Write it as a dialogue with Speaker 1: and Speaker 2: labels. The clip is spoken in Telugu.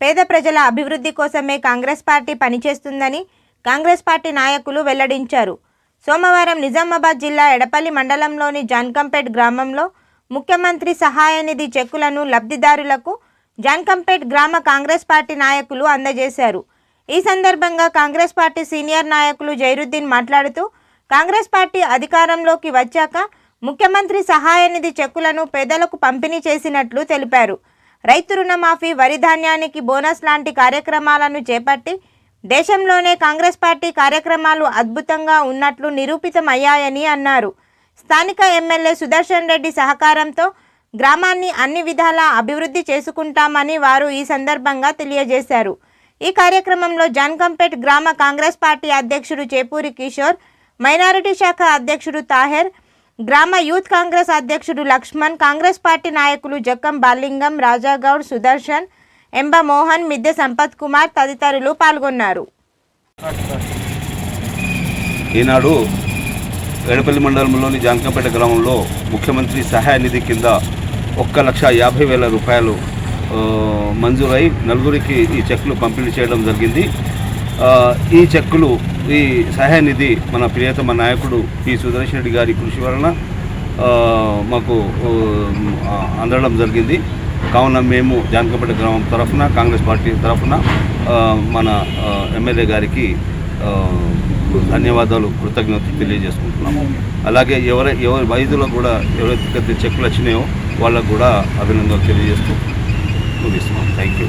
Speaker 1: పేద ప్రజల అభివృద్ధి కోసమే కాంగ్రెస్ పార్టీ పనిచేస్తుందని కాంగ్రెస్ పార్టీ నాయకులు వెల్లడించారు. సోమవారం నిజామాబాద్ జిల్లా ఎడపల్లి మండలంలోని జాన్కంపేట్ గ్రామంలో ముఖ్యమంత్రి సహాయ నిధి చెక్కులను లబ్ధిదారులకు జాన్కంపేట్ గ్రామ కాంగ్రెస్ పార్టీ నాయకులు అందజేశారు. ఈ సందర్భంగా కాంగ్రెస్ పార్టీ సీనియర్ నాయకులు జైరుద్దీన్ మాట్లాడుతూ కాంగ్రెస్ పార్టీ అధికారంలోకి వచ్చాక ముఖ్యమంత్రి సహాయ నిధి చెక్కులను పేదలకు పంపిణీ చేసినట్లు తెలిపారు. రైతు రుణమాఫీ వరి ధాన్యానికి బోనస్ లాంటి కార్యక్రమాలను చేపట్టి దేశంలోనే కాంగ్రెస్ పార్టీ కార్యక్రమాలు అద్భుతంగా ఉన్నట్లు నిరూపితమయ్యాయని అన్నారు. స్థానిక ఎమ్మెల్యే సుదర్శన్ రెడ్డి సహకారంతో గ్రామాన్ని అన్ని విధాలా అభివృద్ధి చేసుకుంటామని వారు ఈ సందర్భంగా తెలియజేశారు. ఈ కార్యక్రమంలో జాన్కంపేట్ గ్రామ కాంగ్రెస్ పార్టీ అధ్యక్షుడు చేపూరి కిషోర్ మైనారిటీ శాఖ అధ్యక్షుడు తాహెర్ గ్రామ యూత్ కాంగ్రెస్ అధ్యక్షుడు లక్ష్మణ్ కాంగ్రెస్ పార్టీ నాయకులు జక్కం బాలింగం రాజాగౌడ్ సుదర్శన్ ఎంబ మోహన్ మిద్దె సంపత్ కుమార్ తదితరులు పాల్గొన్నారు.
Speaker 2: ఈనాడు ఎడపల్లి మండలంలోని జాంకంపేట గ్రామంలో ముఖ్యమంత్రి సహాయ నిధి కింద ఒక్క లక్ష యాభై వేల రూపాయలు మంజూరై నలుగురికి ఈ చెక్కులు పంపిణీ చేయడం జరిగింది. ఈ చెక్కులు ఈ సహాయ నిధి మన ప్రియతమ నాయకుడు పి. సుదర్శన్ రెడ్డి గారి కృషి వలన మాకు అందడం జరిగింది. కావున మేము జానకపేట గ్రామం తరఫున కాంగ్రెస్ పార్టీ తరఫున మన ఎమ్మెల్యే గారికి ధన్యవాదాలు కృతజ్ఞతలు తెలియజేసుకుంటున్నాము అలాగే ఎవరై ఎవరి వైద్యులకు కూడా ఎవరైతే చెక్కులు వచ్చినాయో వాళ్ళకు కూడా అభినందనలు తెలియజేస్తూ ముగిస్తున్నాం. Thank you